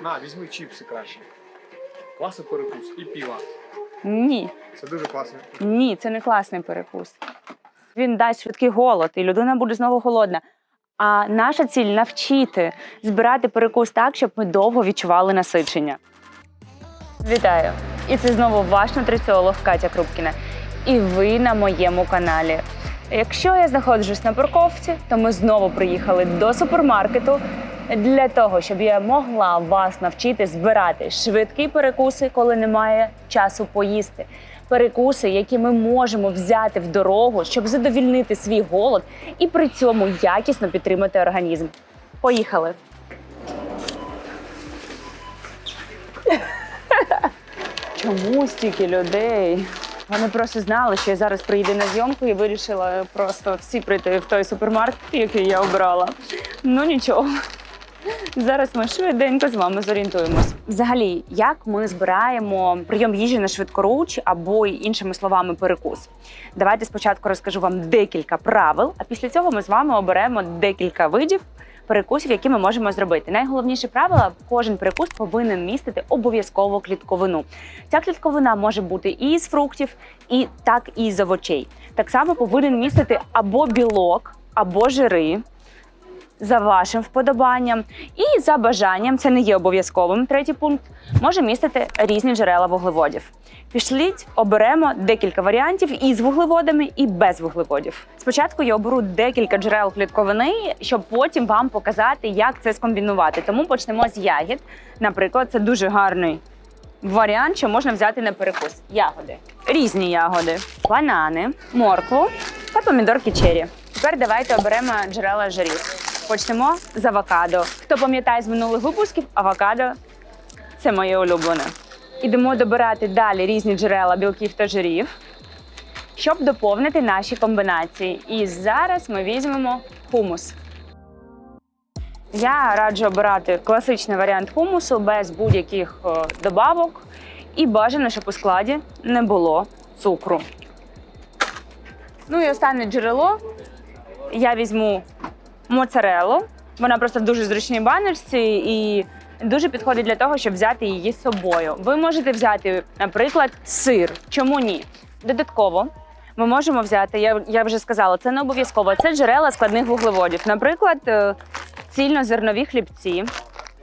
На, візьми чіпси краще. Класний перекус і піва. Ні, Це дуже класно. ні, це не класний перекус. Він дасть швидкий голод, і людина буде знову голодна. А наша ціль навчити збирати перекус так, щоб ми довго відчували насичення. Вітаю! І це знову ваш нутриціолог Катя Крупкіна. І ви на моєму каналі. Якщо я знаходжусь на парковці, то ми знову приїхали до супермаркету для того, щоб я могла вас навчити збирати швидкі перекуси, коли немає часу поїсти. Перекуси, які ми можемо взяти в дорогу, щоб задовільнити свій голод і при цьому якісно підтримати організм. Поїхали! Чому стільки людей? Вони просто знали, що я зараз приїду на зйомку і вирішила просто всі прийти в той супермаркет, який я обрала. Ну нічого. Зараз ми швиденько з вами зорієнтуємось. Взагалі, як ми збираємо прийом їжі на швидкоруч або іншими словами перекус. Давайте спочатку розкажу вам декілька правил, а після цього ми з вами оберемо декілька видів перекусів, які ми можемо зробити. Найголовніше правило кожен перекус повинен містити обов'язково клітковину. Ця клітковина може бути і з фруктів, і так і з овочей. Так само повинен містити або білок, або жири. За вашим вподобанням і за бажанням, це не є обов'язковим. Третій пункт може містити різні джерела вуглеводів. Пішліть, оберемо декілька варіантів із вуглеводами і без вуглеводів. Спочатку я оберу декілька джерел клітковини, щоб потім вам показати, як це скомбінувати. Тому почнемо з ягід. Наприклад, це дуже гарний варіант, що можна взяти на перекус. Ягоди. Різні ягоди, банани, моркву та помідорки чері. Тепер давайте оберемо джерела жирів. Почнемо з авокадо. Хто пам'ятає з минулих випусків, авокадо це моє улюблене. Ідемо добирати далі різні джерела білків та жирів, щоб доповнити наші комбінації. І зараз ми візьмемо хумус. Я раджу обирати класичний варіант хумусу без будь-яких е, добавок. І бажано, щоб у складі не було цукру. Ну і останнє джерело. Я візьму моцарелу. Вона просто в дуже зручній баночці і дуже підходить для того, щоб взяти її з собою. Ви можете взяти, наприклад, сир. Чому ні? Додатково ми можемо взяти, я, я вже сказала, це не обов'язково. Це джерела складних вуглеводів. Наприклад, е, цільнозернові хлібці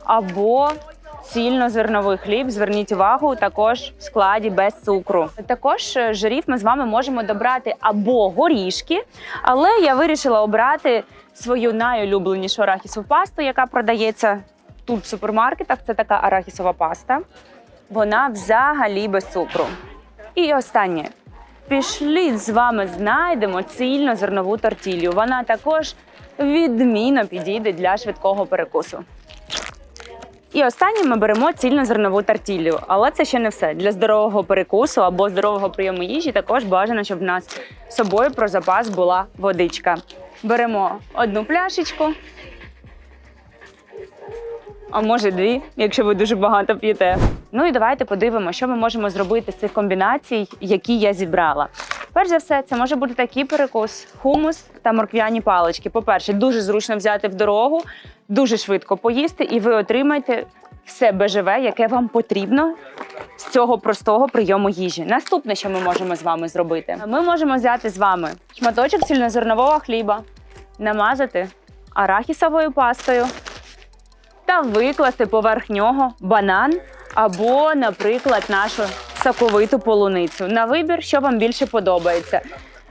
або цільнозерновий хліб. Зверніть увагу, також в складі без цукру. Також е, жирів ми з вами можемо добрати або горішки, але я вирішила обрати свою найулюбленішу арахісову пасту, яка продається тут в супермаркетах. Це така арахісова паста. Вона взагалі без цукру. І останнє. Пішліть з вами знайдемо цільнозернову тортілью. Вона також відмінно підійде для швидкого перекусу. І останнє ми беремо цільнозернову тортіллю. Але це ще не все. Для здорового перекусу або здорового прийому їжі також бажано, щоб в нас з собою про запас була водичка. Беремо одну пляшечку, а може дві, якщо ви дуже багато п'єте. Ну і давайте подивимося, що ми можемо зробити з цих комбінацій, які я зібрала. Перш за все, це може бути такий перекус: хумус та морквяні палички. По-перше, дуже зручно взяти в дорогу, дуже швидко поїсти, і ви отримаєте все бежеве, яке вам потрібно з цього простого прийому їжі. Наступне, що ми можемо з вами зробити, ми можемо взяти з вами шматочок цільнозернового хліба, намазати арахісовою пастою та викласти поверх нього банан або, наприклад, нашу соковиту полуницю. На вибір, що вам більше подобається.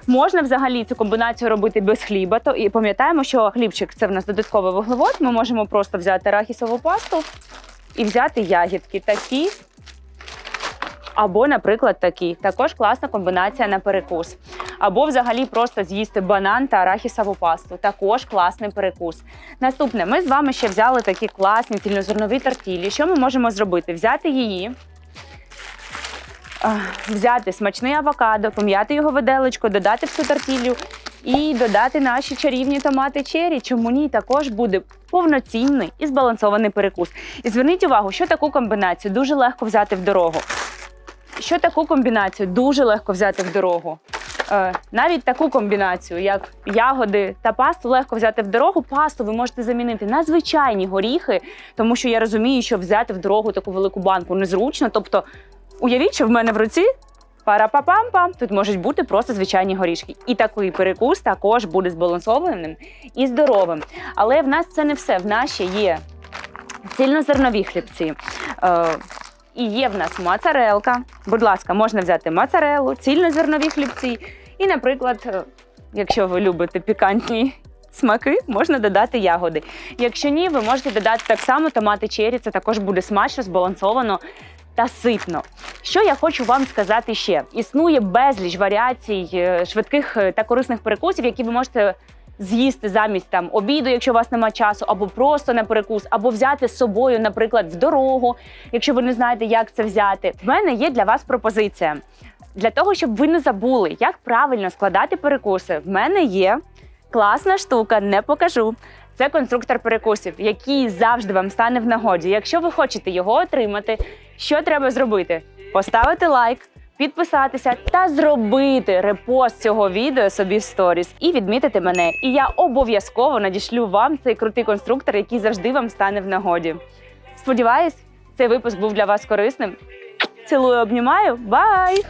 Можна взагалі цю комбінацію робити без хліба. То і пам'ятаємо, що хлібчик це в нас додатковий вуглевод. Ми можемо просто взяти арахісову пасту і взяти ягідки такі. Або, наприклад, такі. Також класна комбінація на перекус. Або взагалі просто з'їсти банан та арахісову пасту. Також класний перекус. Наступне, ми з вами ще взяли такі класні цільнозернові тортілі. Що ми можемо зробити? Взяти її, взяти смачний авокадо, пом'яти його виделечко, додати в цю тортілю і додати наші чарівні томати чері. Чому ні? Також буде повноцінний і збалансований перекус. І зверніть увагу, що таку комбінацію дуже легко взяти в дорогу. Що таку комбінацію дуже легко взяти в дорогу? Е, навіть таку комбінацію, як ягоди та пасту, легко взяти в дорогу. Пасту ви можете замінити на звичайні горіхи, тому що я розумію, що взяти в дорогу таку велику банку незручно. Тобто, уявіть, що в мене в руці пара-па-пам-пам, тут можуть бути просто звичайні горішки. І такий перекус також буде збалансованим і здоровим. Але в нас це не все. В нас ще є цільнозернові хлібці. Е, і є в нас моцарелка. Будь ласка, можна взяти моцарелу, цільнозернові хлібці. І, наприклад, е, якщо ви любите пікантні смаки, можна додати ягоди. Якщо ні, ви можете додати так само томати чері, це також буде смачно, збалансовано та ситно. Що я хочу вам сказати ще: існує безліч варіацій е, швидких е, та корисних перекусів, які ви можете з'їсти замість там обіду, якщо у вас немає часу, або просто на перекус, або взяти з собою, наприклад, в дорогу, якщо ви не знаєте, як це взяти. В мене є для вас пропозиція. Для того, щоб ви не забули, як правильно складати перекуси, в мене є класна штука, не покажу. Це конструктор перекусів, який завжди вам стане в нагоді. Якщо ви хочете його отримати, що треба зробити? Поставити лайк, підписатися та зробити репост цього відео собі в сторіс і відмітити мене. І я обов'язково надішлю вам цей крутий конструктор, який завжди вам стане в нагоді. Сподіваюсь, цей випуск був для вас корисним. Цілую, обнімаю, бай!